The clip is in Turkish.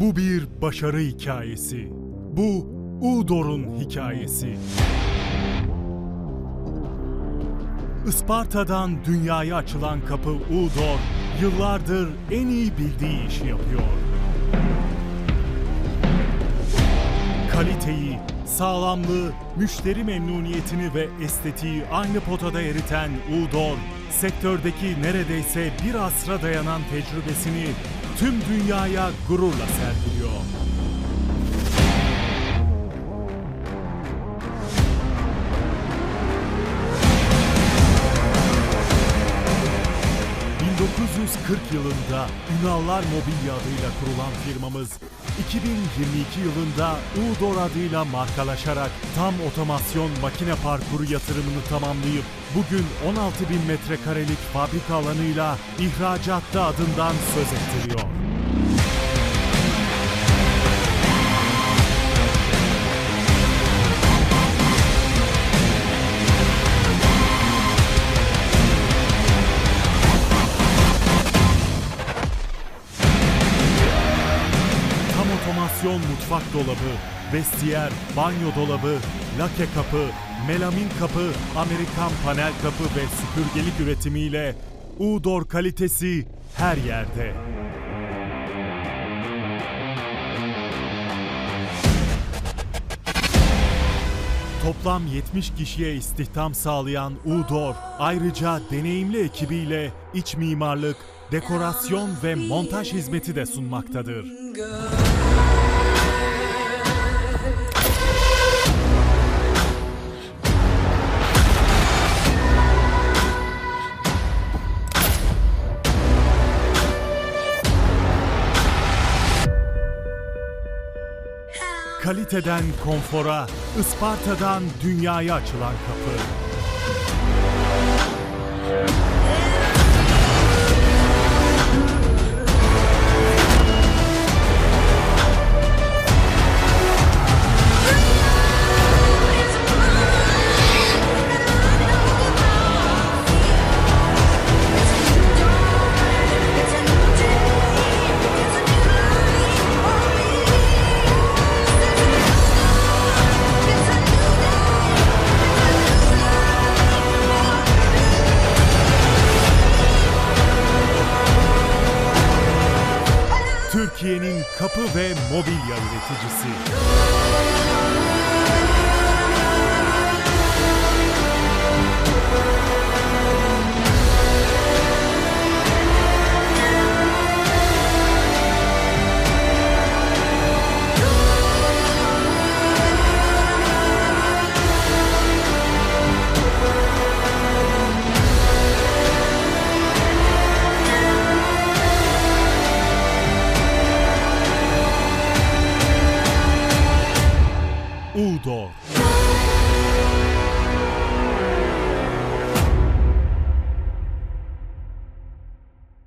Bu bir başarı hikayesi. Bu Udor'un hikayesi. Isparta'dan dünyaya açılan kapı Udor, yıllardır en iyi bildiği işi yapıyor. Kaliteyi, sağlamlığı, müşteri memnuniyetini ve estetiği aynı potada eriten Udor, sektördeki neredeyse bir asra dayanan tecrübesini tüm dünyaya gururla sergiliyor. ...1940 yılında Ünallar Mobilya adıyla kurulan firmamız... ...2022 yılında Udor adıyla markalaşarak... ...tam otomasyon makine parkuru yatırımını tamamlayıp... ...bugün 16 bin metrekarelik fabrika alanıyla... ...ihracatta adından söz ettiriyor. Tam otomasyon mutfak dolabı, vestiyer, banyo dolabı, lake kapı, melamin kapı, Amerikan panel kapı ve süpürgelik üretimiyle Udor kalitesi her yerde. Toplam 70 kişiye istihdam sağlayan Udor, ayrıca deneyimli ekibiyle iç mimarlık, dekorasyon ve montaj hizmeti de sunmaktadır. Kaliteden konfora, Isparta'dan dünyaya açılan kapı. Ve mobilya üreticisi. Udor.